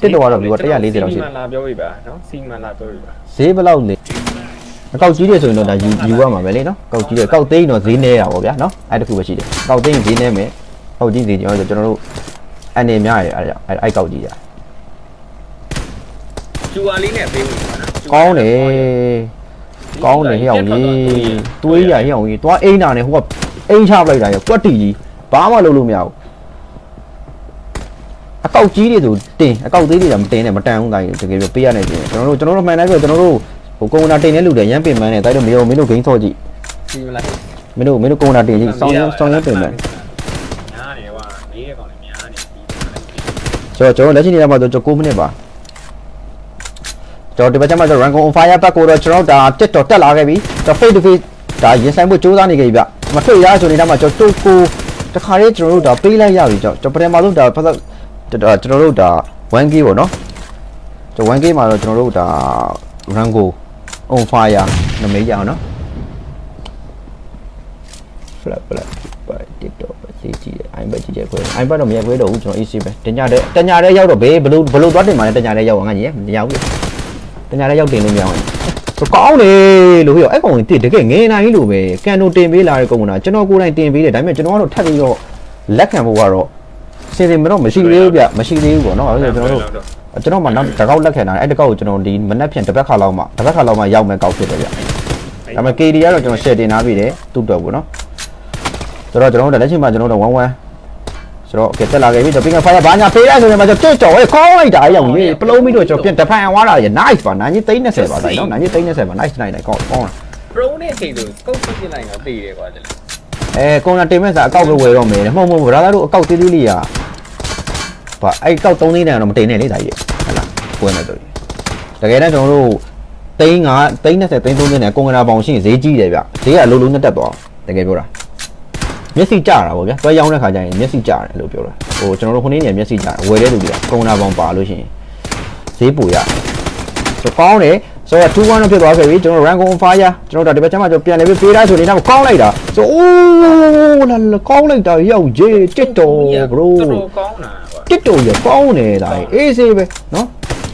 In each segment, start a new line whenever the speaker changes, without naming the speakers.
တစ်တော့ကတော့ဒီက140လောက်ရှိ
စီ
တယ်
မန်လာပြောပြပါနော်စီမန်လာပြောပြပါ
ဈေးဘယ်လောက်လဲအကောက်ကြီးတယ်ဆိုရင်တော့ဒါယူယူရမှာပဲလေနော်ကောက်ကြီးတယ်ကောက်သိန်းတော့ဈေးနေရပါဗောဗျာနော်အဲ့တခုပဲရှိတယ်ကောက်သိန်းဈေးနေမယ်ကောက်ကြီးဈေးကျွန်တော်ကျွန်တော်တို့အနေများရတယ်အဲ့ဒါအဲ့အဲ့ကောက်ကြီးရ
ကျူအာလေးနဲ့ပေးဝင်ပါနော်
ကောင်းတယ်ကောင်းတယ်ဟဲ့အောင်ကြီးတွေးရဟဲ့အောင်ကြီးသွားအိမ်နာနဲ့ဟိုကအိမ်ချပလိုက်တာရကွက်တီကြီးဘာမှလုပ်လို့မရဘူး အကောက်ကြီးတွေဆိုတင်အကောက်သေးတွေကမတင်နဲ့မတန်ဘူးတိုင်းတကယ်ပြပေးရနေတယ်ကျွန်တော်တို့ကျွန်တော်တို့မှန်တယ်ဆိုကျွန်တော်တို့ဟိုကွန်နာတင်တဲ့လူတွေရမ်းပင်မန်းနဲ့တိုက်တော့မရောမင်းတို့ဂိမ်းဆော့ကြည့်
စီမန်လာ
မင်းတို့မင်းတို့ကွန်နာတင်ကြည့်စောင်းရမ်းစောင်းရမ်းပင်မန်း
ညားတယ်ကွာလေးတဲ့ကောင်လည်းညားနေပြီ
ဆိုတော့ကျွန်တော်လက်ရှိနေရမှာဆိုကျွန်တော်9မိနစ်ပါကျွန်တော်ဒီဘက်ကျမှကျွန်တော် rank on fire ဘက်ကိုတော့ကျွန်တော်ဒါတက်တော့တက်လာခဲ့ပြီကျွန်တော် face to face ဒါရင်ဆိုင်ဖို့စူးစမ်းနေခဲ့ပြီဗျမတွေ့ရဆိုနေတာမှာကျွန်တော်တို့ကိုတခါလေးကျွန်တော်တို့ဒါပေးလိုက်ရပြီကျွန်တော်ပထမဆုံးဒါဖတ်ဒါ ကျွန်တော်တို့ဒါ 1k ပေါ့နော်ကျွန်တော် 1k မှာတော့ကျွန်တော်တို့ဒါ rank on fire နမေးကြအောင်နော် flat flat ပါ TikTok ပဲကြည့်ကြည့်တယ် iPad ကြည့်ကြခွဲ iPad တော့မရက်ခွဲတော့ဘူးကျွန်တော် AC ပဲတညာတဲ့တညာတဲ့ရောက်တော့ဘေးဘလို့ဘလို့သွားတင်มาလဲတညာတဲ့ရောက်အောင်ငါကြီးမရောက်ဘူးတညာတဲ့ရောက်တင်လို့မရအောင်ကောင်းတယ်လို့ပြောအဲ့ကောင်ကြီးတကယ်ငယ်နိုင်လို့ပဲကန်တိုတင်ပေးလာတဲ့ကောင်ကကျွန်တော်ကိုယ်တိုင်တင်ပေးတယ်ဒါပေမဲ့ကျွန်တော်ကတော့ထပ်ပြီးတော့လက်ခံဖို့ကတော့ စင်စင်မတော့မရှိသေးဘူးဗျမရှိသေးဘူးပေါ့နော်အဲ့ဒါကျွန်တော်တို့ကျွန်တော်မှနောက်တစ်ကောက်လက်ခံတာအဲ့တစ်ကောက်ကိုကျွန်တော်ဒီမနက်ဖြန်တစ်ပတ်ခါလောက်မှတစ်ပတ်ခါလောက်မှရောက်မယ်ကောက်ဖြစ်တယ်ဗျဒါပေမဲ့ KD ကတော့ကျွန်တော် share တင်ထားပြီတယ်သူ့တော့ပေါ့နော်ဆိုတော့ကျွန်တော်တို့လက်ရှိမှာကျွန်တော်တို့1 1ဆိုတော့ကဲတက်လာခဲ့ပြီတော့ ping fire ဘာညာပေးလိုက်ဆိုရင်မှကျွန်တော်တော်ဟဲ့ခေါင်းလိုက်တာအရောင်ကြီးပလုံးပြီးတော့ကျွန်တော်ပြန်တဖန်သွားတာရ nice ပါနိုင်ကြီး30ပါတိုင်းနော်နိုင်ကြီး30ပါ nice နိုင်တယ်ကောင်းကောင်းလား
ပရိုနဲ့ချိန်ဆိုကုတ်ပြစ်လိုက်တော့တည်တယ်ကွာတယ်
အဲကွန်နာတင်မဲ့စာအကောက်ပဲဝယ်တော့မယ်မဟုတ်မဟုတ်ဗရာသားတို့အကောက်သေးသေးလေးอ่ะဘာအဲ့ကောက်3သိန်းတန်တော့မတင်နဲ့လေဒါကြီးဟဲ့လားဝယ်မယ်တော့တကယ်တော့ကျွန်တော်တို့သိန်း9သိန်း30သိန်း30နဲ့ကွန်ကနာပေါင်ရှိရင်ဈေးကြီးတယ်ဗျဈေးကအလိုလိုနဲ့တက်သွားတကယ်ပြောတာမျက်စိကျတာပေါ့ဗျာတွဲရောင်းတဲ့ခါကျရင်မျက်စိကျတယ်လို့ပြောတာဟိုကျွန်တော်တို့ခုနေ့နေမျက်စိကျတယ်ဝယ်တဲ့လူတွေကကုံနာပေါင်ပါလို့ရှိရင်ဈေးပူရဆိုကောင်းတယ်ဆိုတော့2 1တော့ဖြစ်သွားခဲ့ပြီကျွန်တော် rank on fire ကျွန်တော်ဒါဒီဘက်ကျမှကျွန်တော်ပြန်လေပြီးပေးတာဆိုနေတာကောင်းလိုက်တာဆိုအိုးလာလာကောင်းလိုက်တာရောက်ကြီးတစ်တော် bro
တော်ကောင်းတာကွာ
တစ်တော်ရကောင်းနေတာအေးစေးပဲနော်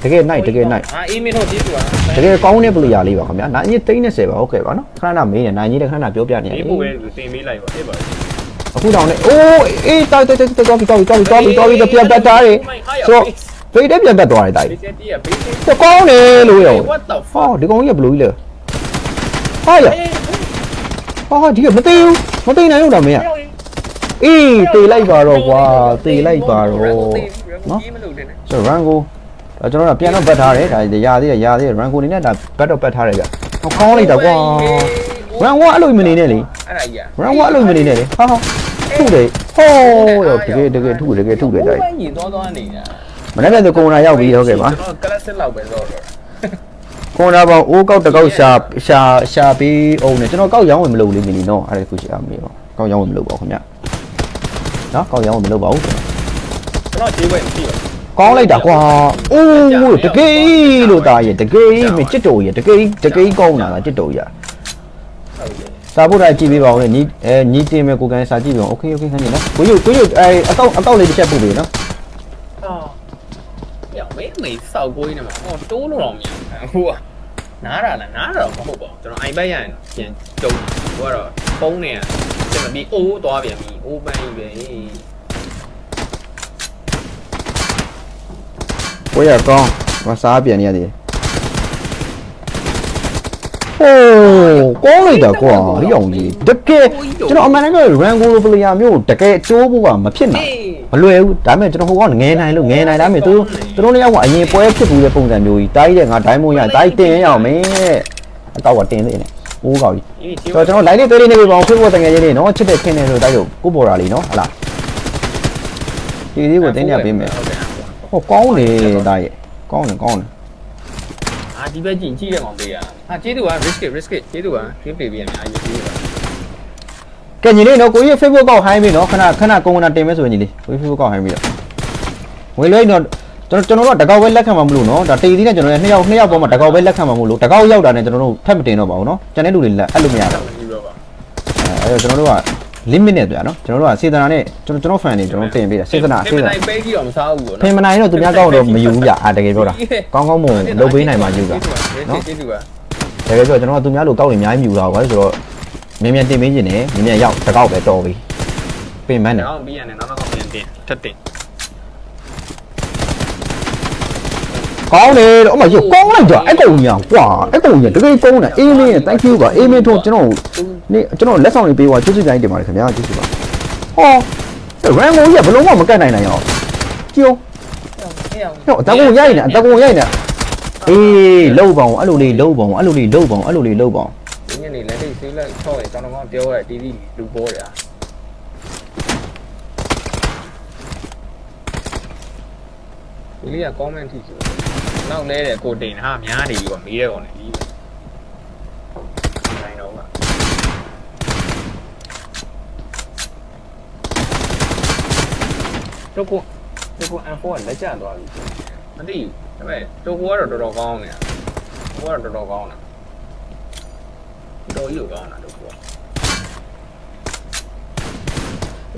တကယ် night တကယ် night
အာအေးမင်းတို့ကြည့်ပါ
တကယ်ကောင်းတဲ့ပလူရလေးပါခင်ဗျာနိုင်ကြီး30ပါဟုတ်ကဲ့ပါနော်ခဏခဏမေးနေနိုင်ကြီးလည်းခဏခဏပြောပြနေ
ဒီ
တယ်
ပို့ပဲတင်ပေးလိုက်ပါဖြစ်ပါ
အခုတောင်နဲ့အိုးအေးတောက်တောက်တောက်တောက်တောက်တောက်တောက်တောက်တောက်ပြန်ပတ်သားတယ်ဆိုတော့ဖေးတဲ့ပြန်ပတ်သွားတယ်တိုက်
ဘေးစက်တီးရဘေးစက်
တကောင်းတယ်လို့ရော
what the
ဟော
fuck
ဒီကောင်ကြီးကဘလူးကြီးလဲဟာရဟာဒီကမသိဘူးမသိနိုင်လို့တော့မင်းက အေးတေလိုက်ပါတော့ကွာတေလိုက်ပါတော့နော်
ကြီးမလို့တင်နေ
ဆိုတော့ run go ဒါကျွန်တော်တို့ပြန်တော့ပတ်ထားတယ်ဒါရာသေးတယ်ရာသေးတယ် run go နေနဲ့ဒါဘတ်တော့ပတ်ထားတယ်ဗျဟောကောင်းလိုက်တာကွာ run go အဲ့လိုမနေနဲ့လေ
အဲ့ဒါကြီး
run go အဲ့လိုမနေနဲ့လေဟာဟာထုတယ်ဟောရောတကယ်တကယ်ထုတကယ်ထုတယ်တိုက်
ဘယ်ညီသွားသွားနေတာ
မနေ့ကဆိုကွန်နာရောက်ပြီးဟုတ်ကဲ့ပါ
ကျွန်တော်ကလစ်လောက်ပဲတော့တော့
ကွန်နာပေါင်းအိုးကောက်တစ်ကောက်ရှာရှာရှာပြီးအောင်နေကျွန်တော်ကောက်ရောင်းဝင်မလုပ်လေးမင်းနော်အဲ့ဒါခုရှာမေးပါကောက်ရောင်းဝင်မလုပ်ပါဘူးခင်ဗျ နော်ကောက်ရောင်းဝင်မလုပ်ပါဘူး
ကျွန်တော်ခြေဝဲမရှိပါ
ကောင်းလိုက်တာကွာအိုးတကယ်လို့တာရဲ့တကယ်မချစ်တော်ရဲ့တကယ်တကယ်ကောင်းလာတာချစ်တော်ရဲ့
ဟုတ်ကဲ့
စာဖို့တိုင်းကြည့်ပေးပါဦးလေညီအဲညီတင်မဲ့ကိုကန်စာကြည့်ပေးအောင်โอเคโอเคခဏနေနော်ကိုရုပ်ကိုရုပ်အဲအကောက်အကောက်လေးတစ်ချက်ပို့ပေးနော်
အော်ပြောမေးမေးစောက်ကိုင်းနေမှာဟောတိုးလို့တော့မရဘူးဟိုက နားတာလားနားတာတော့မဟုတ်ပါဘူးကျွန်တော်အိုင်ဘက်ရရင်ပြန်တုံးဟိုကတော့ဖုန်းနဲ့ကျွန်တော်ဒီအိုးသွားပြန်ပြီအိုးပန်းကြီးပဲ
ကိုရကောင်းမစားပြန်နေရသေးဟိုးကောင်းလိုက်တာကွာဟိအောင်ကြီးတကယ်ကျွန်တော်အမှန်တကယ် Rango player မျိုးတကယ်အကျိုးဖို့ကမဖြစ်နိုင်မ လွယ်ဘူးဒါပေမဲ့ကျွန်တော်ဟိုကငယ်နိုင်လို့ငယ်နိုင်ဒါပေမဲ့သူသူတို့လည်းရောက်ကအရင်ပွဲဖြစ်ဘူးတဲ့ပုံစံမျိုးကြီးတိုင်းတဲ့ငါဒိုင်းမုံရဒိုင်းတင်ရအောင်မင်းအကောက်ကတင်နေတယ်အိုးကောက်ကြီး
အေး
ဆိုတော့ကျွန်တော် line လေးသေးလေးနေပြီပေါ့ဖေ့ဖို့တကယ်ချင်းနေနော်ချစ်တဲ့ခင်းနေဆိုတိုက်လို့ကိုပေါ်တာလीနော်ဟလာဒီလေးကိုတင်းရပေးမယ်ဟောကောင်းတယ်ဒါရဲ့ကောင်းတယ်ကောင်းတယ်
အာဒီဘက်ကြည့်ကြည့်ရအောင်ပေးရအာကျေးဇူးပါ risk it risk it ကျေးဇူးပါ game play ပေးရအများကြီး ကျေးဇူးပါ
ကဲညီလေးနော်ကိုကြီး Facebook ကောက်ဟိုင်းပြီနော်ခဏခဏကုန်းကနာတင်မဲဆိုရင်ညီလေးကိုကြီး Facebook ကောက်ဟိုင်းပြီတော့ဝင်လို့တော့ကျွန်တော်ကျွန်တော်တို့ကတကောက်ပဲလက်ခံမှာမလို့နော်ဒါတေးသီးနဲ့ကျွန်တော်လည်းနှစ်ယောက်နှစ်ယောက်ပေါ်မှာတကောက်ပဲလက်ခံမှာမလို့တကောက်ရောက်တာနဲ့ကျွန်တော်တို့ထပ်မတင်တော့ပါဘူးနော်ကျန်တဲ့လူတွေလက်အဲ့လိုမရတော့
ဒီလိုပါ
အဲအဲ့တော့ကျွန်တော်တို့က limit နဲ့တွေ့ရနော်ကျွန်တော်တို့ကစေတနာနဲ့ကျွန်တော်ကျွန်တော် fan တွေကျွန်တော်တင်ပေးတာစေတနာစေတနာ
နိုင်ပဲကြီးတော့မစားဘူးပေါ့
ဖင်မနိုင်တော့သူများကောက်တော့မယူဘူးဗျအာတကယ်ပြောတာကောင်းကောင်းမွန်လုပ်ပေးနိုင်မှယူတာ
နော်ကျေးဇူးပါ
တကယ်ပြောကျွန်တော်ကသူများလိုကောက်နေအများကြီးမယူတာဘာလို့ဆိုတော့ မြန်မြန်တင်ပေးခြင်းနဲ့မြန်မြန်ရောက်တစ်ကောက်ပဲတော်ပြီပင်မန်းတယ်
နောက်ပြီးရတယ်နောက်တော့ပြန်တင်ထပ်တင်
ကောင်းတယ်တော့အမရုပ်ကောင်းလိုက်တာအဲ့ကောင်ကြီးကွာအဲ့ကောင်ကြီးတကယ်ကောင်းတယ်အေးမင်း thank you ပါအေးမင်းတို့ကျွန်တော်နေကျွန်တော်လက်ဆောင်လေးပေးသွားကျေးဇူးတိုင်းတင်ပါတယ်ခင်ဗျာကျေးဇူးပါဟောရန်ကုန်ကြီးကဘလုံးမမကတ်နိုင်နိုင်အောင်ကြည့်
အေးအောင်
ဟောအတကုံရိုက်နေအတကုံရိုက်နေအေးလှုပ်ပါအောင်အဲ့လိုလေးလှုပ်ပါအောင်အဲ့လိုလေးလှုပ်ပါအောင်အဲ့လိုလေးလှုပ်ပါအောင်
ဒီ ညနေလက်ထိတ်ဆေးလိုက်ချော့ရတောင်းတောင်းပြောရဲတီးတီးလူပေါ်တယ်ဒီလေးက comment ထိဆိုနောက်လဲတဲ့ကိုတင်ဟာများနေပြီပေါ့မေးတဲ့ကောင်နဲ့ပြီးနိုင်တော့ကတော့ကိုတော့ကို M4 ကလက်ကျသွားပြီမသိဘူးဒါပေမဲ့တော့ကိုကတော့တော်တော်ကောင်းနေတာကိုကတော့တော်တော်ကောင်းတာ တော်ကြီးကိုကောင်းတာတော့ကိုက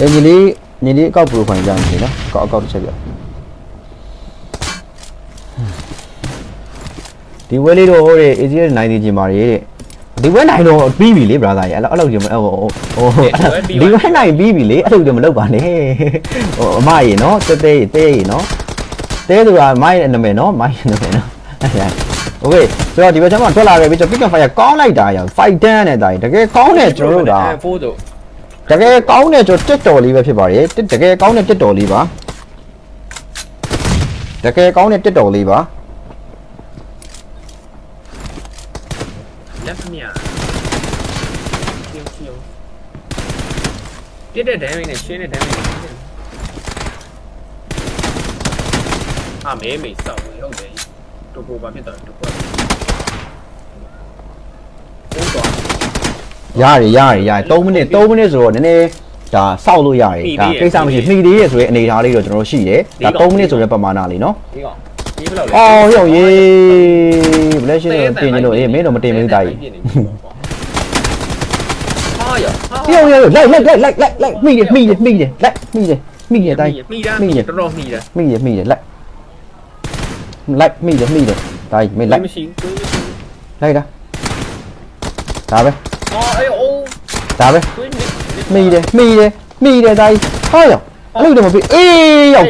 အင်ဂျင်လေးညီလေးအကောက် profile ကြနေနော်အကောက်အကောက်တစ်ချက်ပြဒီဝဲလေးတော့ဟိုတဲ့ ACS 90ကျင်ပါလေတဲ့ဒီဝဲနိုင်တော့ပြီးပြီလေ brother ရေအဲ့လိုအဲ့လိုကြီးမဟိုဟိုဒီဝဲနိုင်ပြီးပြီလေအဲ့လိုကြီးမလုပ်ပါနဲ့ဟိုအမရေနော်တဲတဲရေတဲရေနော်တဲဆိုတာမိုင်းရဲ့နာမည်နော်မိုင်းရဲ့နာမည်နော် โอเคဆိုတော့ဒီဘက်ကျမှထွက်လာခဲ့ပြီကျွန်တော် pick and fire ကောင်းလိုက်တာရော fight dance နဲ့တာတကယ်ကောင်းတယ်ကျွန်တော်တို့ဒါ
ဖိုးတို့
တကယ်ကောင်းတဲ့ကျွန်တော်တက်တော်လေးပဲဖြစ်ပါတယ်တက်တကယ်ကောင်းတဲ့တက်တော်လေးပါတကယ်ကောင်းတဲ့တက်တော်လေးပါ
လက်မြာကျင်းကျင်းပြတဲ့ damage နဲ့ရှင်းတဲ့ damage နဲ့အာမဲမေစောက်ဝင်ဟု တ်တယ်တူကိုဘာဖြစ်တော့တူကိုဘုံတော့
ရတယ်ရတယ်ရတယ်3မိနစ်3မိနစ်ဆိုတော့နည်းနည်းဒါစောက်လို့ရတယ်ဒါကိစ္စမရှိမှီသေးရဲ့ဆိုရင်အနေအထားလေးတော့ကျွန်တော်တို့ရှိတယ်ဒါ3မိနစ်ဆိုတဲ့ပမာဏလေးနော်
ဒီကောင်ဒီဘယ်လောက်လဲ
အော်ဟိုရေးဘလက်ရှိတော့တင်ကြလို့အေးမင်းတော့မတင်ဘူးတာကြီး
ဟာရ
ဟိုရေးလိုက်လိုက်လိုက်လိုက်လိုက်လိုက်မိတယ်မိတယ်မိတယ်လိုက်မိတယ်မိတယ်တိုင်း
မိတာမိတော်တော်မိတာ
မိတယ်မိတယ်လိုက်လိုက်မိတယ်မိတယ်ဒါကြီးမင်းလိုက်
မရှိဘူးမရှိ
လိုက်တာဒါပဲ
အော်အေးအိုး
ဒါပဲ
သွင်းနေ
မိတယ်မိတယ်မိတယ်ဒါကြီးဟာရောအဲ့လိုတော့မဖြစ်အေးရောက်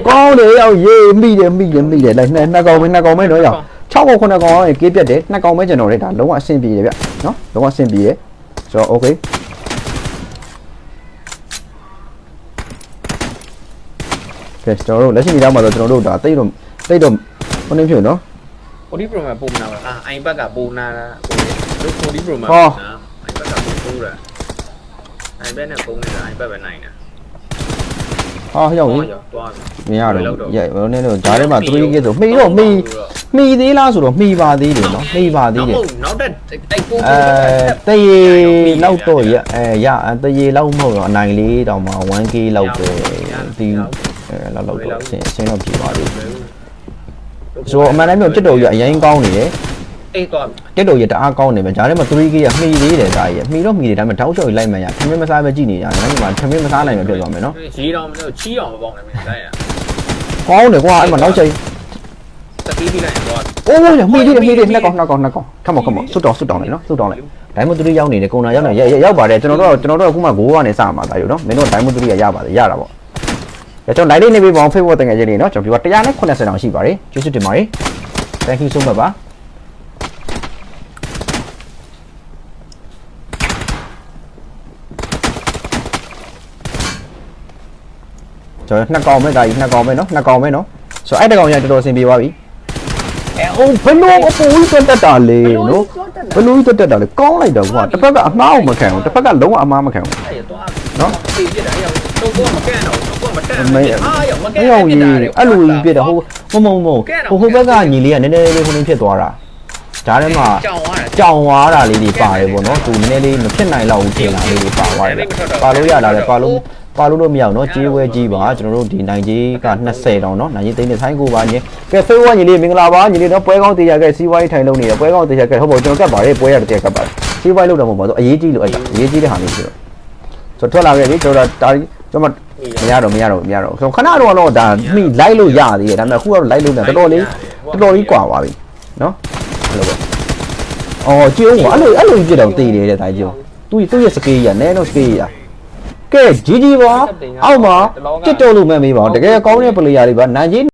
ကောင်းတယ်ရောက်ရေးမိတယ်မိတယ်မိတယ်လိုက်နှစ်နှစ်ကောင်ပဲနှစ်ကောင်ပဲတော့ရောက်6ကောင်9ကောင်အောင်ကေးပြတ်တယ်နှစ်ကောင်ပဲကျွန်တော်တို့ဒါလုံးဝအဆင်ပြေတယ်ဗျနော်လုံးဝအဆင်ပြေတယ်ဆိုတော့ okay ကဲကျွန်တော်တို့လက်ရှိနေတော့မှာတော့ကျွန်တော် တို့ဒါတိတ်တော့တိတ်တော့ဘယ်နည်းဖြစ်နော်
ကိုဒီပရိုမှာပုံနာပါအာအိုင်ဘက်ကပုံနာတာကိုကိုဒီပရိုမှာ
ဟော
နာအိုင်ဘက်ကပုံပိုးတာအိုင်ဘက်နဲ့ပုံနေတာအိုင်ဘက်ပဲနိုင်တာ
ဟာရောက်ရင်
ရောသွားပြီ
မရတော့ရိုက်ဘယ်လိုလဲတော့ဂျားထဲမှာ3ကစ်ဆိုမှီတော့မှီမှီသေးလားဆိုတော့မှီပါသေးတယ်နော်မှီပါသေးတယ်
နောက်တက်အဲ့ကို
အဲတရေလောက်တော့ရအဲရတရေလောက်မဟုတ်တော့အနိုင်လေးတောင်မှ 1k လောက်ပဲဒီအဲလောက်လောက်တော့အဆင်အဆင်တော့ပြပါလိမ့် ဆိုတော့အမှန်တမ်းပြောတက်တော်ကြီးအရင်ကောင်းနေတယ်
အေးသွားပြီ
တက်တော်ကြီးတအားကောင်းနေပဲဂျားထဲမှာ 3k ရမှီသေးတယ်ဒါကြီးမှီတော့မှီတယ်ဒါပေမဲ့တောက်ချော်ကြီးလိုက်မှရထမင်းမစားပဲကြည့်နေရတယ်ဒါပေမဲ့ထမင်းမစားနိုင်ပဲဖြစ်သွားမယ်နော်
ရေးတော့မလို့ချီးအောင်မပေါက်နဲ့မင်းတိုင်းရ
ကောင်းတယ်ကွာအဲ့မှာနောက်ချိန်
တတိပိလိုက်သွား
အိုးရမှီသေးတယ်မှီသေးနှစ်ကောင်နှစ်ကောင်နှစ်ကောင်ခမောခမောစွတ်တော်စွတ်တော်လေနော်စွတ်တော်လေဒိုင်မတူရီရောက်နေတယ်ကုံနာရောက်နေရောက်ပါတယ်ကျွန်တော်တို့ကျွန်တော်တို့အခုမှ9ကနေစမှာဒါယူနော်မင်းတို့ဒိုင်မတူရီကရပါတယ်ရတာပေါ့ ကျွန်တော်နိုင်လေးနေပြီပေါ့ Facebook တကယ်ကြီးနေနော်ကျွန်တော်ဒီက180တောင်ရှိပါတယ်ကျေးဇူးတင်ပါတယ် thank you so much ပါကျွန်တော်နှစ်ကောင်ပဲဒါကြီးနှစ်ကောင်ပဲနော်နှစ်ကောင်ပဲနော်ဆိုတော့အဲ့တကောင်ရတော်တော်အဆင်ပြေသွားပြီအဲအိုးဘလို့အပူကြီးတက်တာလေနော်ဘလို့ကြီးတက်တာလေကောင်းလိုက်တော့ကွာတစ်ဖက်ကအမှားအောင်မခံဘူးတစ်ဖက်ကလုံးဝအမှားမခံဘူး
အဲ့ရသွား
နော်
ပြေးပြတာအဲ့တော့တော့မကန့်တော့တော့ မတက်
မေး
အာရမက
အဲ့
န့်
ရောင်ကြီးအဲ့လိုကြီးပြစ်တာဟိုမမမဟိုဟိုဘက်ကညီလေးကနည်းနည်းလေးခုနေဖြစ်သွားတာဒါထဲမှာ
ကြောင်သွားတယ်
ကြောင်သွားတာလေးတွေပါတယ်ပေါ့နော်သူနည်းနည်းလေးမဖြစ်နိုင်တော့ဘူးထင်တာလေးတွေပါသွားတယ်ပါလို့ရတာလေပါလို့ပါလို့လို့မရအောင်နော်ကြီးဝဲကြီးပါကျွန်တော်တို့ဒီနိုင်ကြီးက20တောင်နော်နိုင်ကြီးသိန်းနဲ့ဆိုင်ကိုပါညကဲဖေးဝါညီလေးမင်္ဂလာပါညီလေးနော်ပွဲကောင်းတရားကဲစီးပွားရေးထိုင်လုံးနေရပွဲကောင်းတရားကဲဟုတ်ပါကျွန်တော်ကတ်ပါတယ်ပွဲရတဲ့ကတ်ပါတယ်စီးပွားရေးလုပ်တော့မဟုတ်ပါဘူးအရေးကြီးလို့အဲ့ဒါအရေးကြီးတဲ့ဟာလေးဆိုတော့ကဆိုထွက်လာခဲ့ပြီကျွန်တော်ဒါကျွန်တော် မရတော့မရတော့မရတော့ခဏတော့တော့ဒါမိလိုက်လို့ရသေးတယ်ဒါပေမဲ့အခုကတော့လိုက်လို့နေတော်တော်လေးတော်တော်လေးကွာသွားပြီနော်အဲ့လိုပဲအော်ကြည့်ဦးကွာအဲ့လိုအဲ့လိုပြစ်တော့တည်တယ်တဲ့ဒါကြည့်ဦးသူသူ့ရဲ့စကေးကြီးကနဲတော့စကေးကြီးကကဲဂျီဂျီပါအောက်မှာတစ်တော်လို့မဲ့မေးပါတကယ်ကောင်းတဲ့ပလေယာတွေပါနိုင်ကြီး